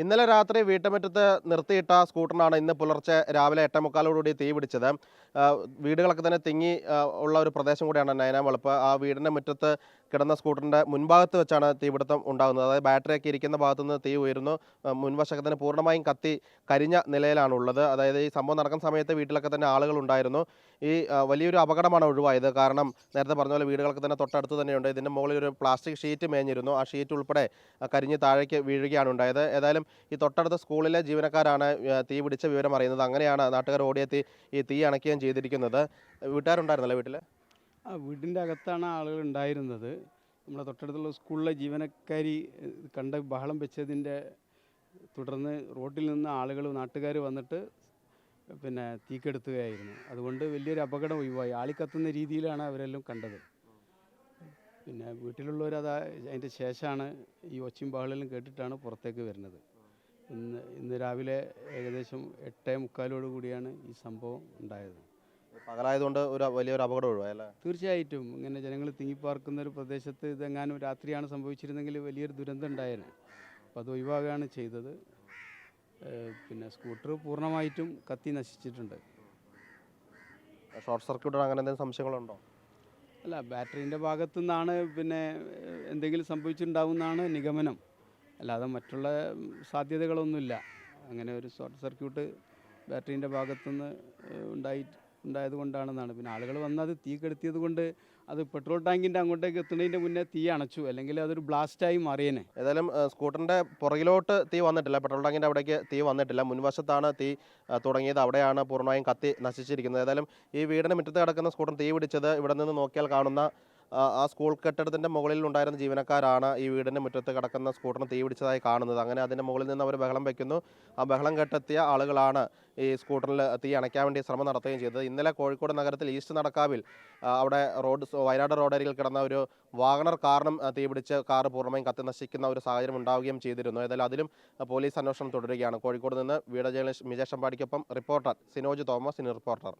ഇന്നലെ രാത്രി വീട്ടുമുറ്റത്ത് നിർത്തിയിട്ട സ്കൂട്ടറിനാണ് ഇന്ന് പുലർച്ചെ രാവിലെ എട്ടേമുക്കാലോടുകൂടി തീ പിടിച്ചത്. വീടുകളൊക്കെ തന്നെ തിങ്ങി ഉള്ള ഒരു പ്രദേശം കൂടിയാണ് നയനാം വളപ്പ് ആ വീടിന്റെ മുറ്റത്ത് കിടന്ന സ്കൂട്ടറിന്റെ മുൻഭാഗത്ത് വെച്ചാണ് തീപിടുത്തം ഉണ്ടാകുന്നത്. അതായത് ബാറ്ററിയൊക്കെ ഇരിക്കുന്ന ഭാഗത്തു നിന്ന് തീ ഉയരുന്നു. ആ, പൂർണമായും കത്തി കരിഞ്ഞ നിലയിലാണ് ഉള്ളത് അതായത് ഈ സംഭവം നടക്കുന്ന സമയത്ത് വീട്ടിലൊക്കെ തന്നെ ആളുകൾ ഉണ്ടായിരുന്നു. ഈ വലിയൊരു അപകടമാണ് ഒഴിവായത്. കാരണം നേരത്തെ പറഞ്ഞ പോലെ വീടുകളൊക്കെ തന്നെ തൊട്ടടുത്ത് തന്നെയുണ്ട്. ഇതിന്റെ മുകളിൽ ഒരു പ്ലാസ്റ്റിക് ഷീറ്റ് മേഞ്ഞിരുന്നു. ആ ഷീറ്റ് ഉൾപ്പെടെ കരിഞ്ഞ് താഴേക്ക് വീഴുകയാണ് ഉണ്ടായത്. ഏതായാലും ഈ തൊട്ടടുത്ത സ്കൂളിലെ ജീവനക്കാരാണ് തീ പിടിച്ച വിവരം അറിയുന്നത്. അങ്ങനെയാണ് നാട്ടുകാർ ഓടിയെത്തി ഈ തീ അണയ്ക്കുകയും ചെയ്തിരിക്കുന്നത്. വീട്ടുകാരുണ്ടായിരുന്നല്ലേ വീട്ടിൽ ആ വീടിന്റെ അകത്താണ് ആളുകൾ ഉണ്ടായിരുന്നത്. നമ്മുടെ തൊട്ടടുത്തുള്ള സ്കൂളിലെ ജീവനക്കാരി കണ്ട ബഹളം വെച്ചതിന്റെ തുടർന്ന് റോഡിൽ നിന്ന് ആളുകൾ നാട്ടുകാർ വന്നിട്ട് പിന്നെ തീക്കെടുത്തുകയായിരുന്നു. അതുകൊണ്ട് വലിയൊരു അപകടം ഒഴിവായി. ആളി കത്തുന്ന രീതിയിലാണ് അവരെല്ലാം കണ്ടത്. പിന്നെ വീട്ടിലുള്ളവർ അത് അതിന്റെ ശേഷമാണ് ഈ ഒച്ചയും ബഹളെല്ലാം കേട്ടിട്ടാണ് പുറത്തേക്ക് വരുന്നത്. ഇന്ന് ഇന്ന് രാവിലെ ഏകദേശം എട്ടേ മുക്കാലോട് കൂടിയാണ് ഈ സംഭവം ഉണ്ടായത്. പകലായതുകൊണ്ട് ഒരു വലിയൊരു അപകടം ഒഴിവായല്ലേ തീർച്ചയായിട്ടും. ഇങ്ങനെ ജനങ്ങൾ തിങ്ങിപ്പാർക്കുന്ന ഒരു പ്രദേശത്ത് ഇതെങ്ങാനും രാത്രിയാണ് സംഭവിച്ചിരുന്നെങ്കിൽ വലിയൊരു ദുരന്തം ഉണ്ടായേനെ. അപ്പോൾ അത് ഒഴിവാകുകയാണ് ചെയ്തത്. പിന്നെ സ്കൂട്ടർ പൂർണമായിട്ടും കത്തി നശിച്ചിട്ടുണ്ട്. ഷോർട്ട് സർക്യൂട്ട് അങ്ങനെ എന്തെങ്കിലും സംശയങ്ങളുണ്ടോ? അല്ല ബാറ്ററീന്റെ ഭാഗത്തു നിന്നാണ് പിന്നെ എന്തെങ്കിലും സംഭവിച്ചിട്ടുണ്ടാവുമെന്നാണ് നിഗമനം. അല്ലാതെ മറ്റുള്ള സാധ്യതകളൊന്നുമില്ല. അങ്ങനെ ഒരു ഷോർട്ട് സർക്യൂട്ട് ബാറ്ററീന്റെ ഭാഗത്തുനിന്ന് ഉണ്ടായിട്ട് ഉണ്ടായി ഉണ്ടായത് കൊണ്ടാണെന്നാണ് പിന്നെ ആളുകൾ വന്ന് അത് തീ കെടുത്തിയത് കൊണ്ട് അത് പെട്രോൾ ടാങ്കിന്റെ അങ്ങോട്ടേക്ക് എത്തുന്നതിന്റെ മുന്നേ തീ അണച്ചു. അല്ലെങ്കിൽ അതൊരു ബ്ലാസ്റ്റായി മാറിയേനെ. ഏതായാലും സ്കൂട്ടറിന്റെ പുറകിലോട്ട് തീ വന്നിട്ടില്ല. പെട്രോൾ ടാങ്കിന്റെ അവിടേക്ക് തീ വന്നിട്ടില്ല. മുൻവശത്താണ് തീ തുടങ്ങിയത്. അവിടെയാണ് പൂർണമായും കത്തി നശിച്ചിരിക്കുന്നത്. ഏതായാലും ഈ വീടിന് മുറ്റത്ത് കിടക്കുന്ന സ്കൂട്ടർ തീ പിടിച്ചത് ഇവിടെ നിന്ന് നോക്കിയാൽ കാണുന്ന ആ, സ്കൂൾ കെട്ടിടത്തിന്റെ മുകളിൽ ഉണ്ടായിരുന്ന ജീവനക്കാരാണ് ഈ വീടിന്റെ മുറ്റത്ത് കിടക്കുന്ന സ്കൂട്ടറിന് തീ പിടിച്ചതായി കാണുന്നത്. അങ്ങനെ അതിന്റെ മുകളിൽ നിന്ന് അവർ ബഹളം വെക്കുന്നു. ആ ബഹളം കെട്ടെത്തിയ ആളുകളാണ് ഈ സ്കൂട്ടറിൽ തീ അണയ്ക്കാൻ വേണ്ടി ശ്രമം നടത്തുകയും ചെയ്തത്. ഇന്നലെ കോഴിക്കോട് നഗരത്തിൽ ഈസ്റ്റ് നടക്കാവിൽ അവിടെ റോഡ് വയനാട് റോഡരികിൽ കിടന്ന ഒരു വാഗണർ കാറിനും തീ പിടിച്ച് കാർ പൂർണമായും കത്തി നശിക്കുന്ന ഒരു സാഹചര്യം ഉണ്ടാവുകയും ചെയ്തിരുന്നു. ഏതായാലും അതിലും പോലീസ് അന്വേഷണം തുടരുകയാണ്. കോഴിക്കോട് നിന്ന് വീട ജേർണലിസ്റ്റ് മിജേഷ് അമ്പാടിക്കൊപ്പം റിപ്പോർട്ടർ സിനോജ് തോമസ് ഇനി റിപ്പോർട്ടർ.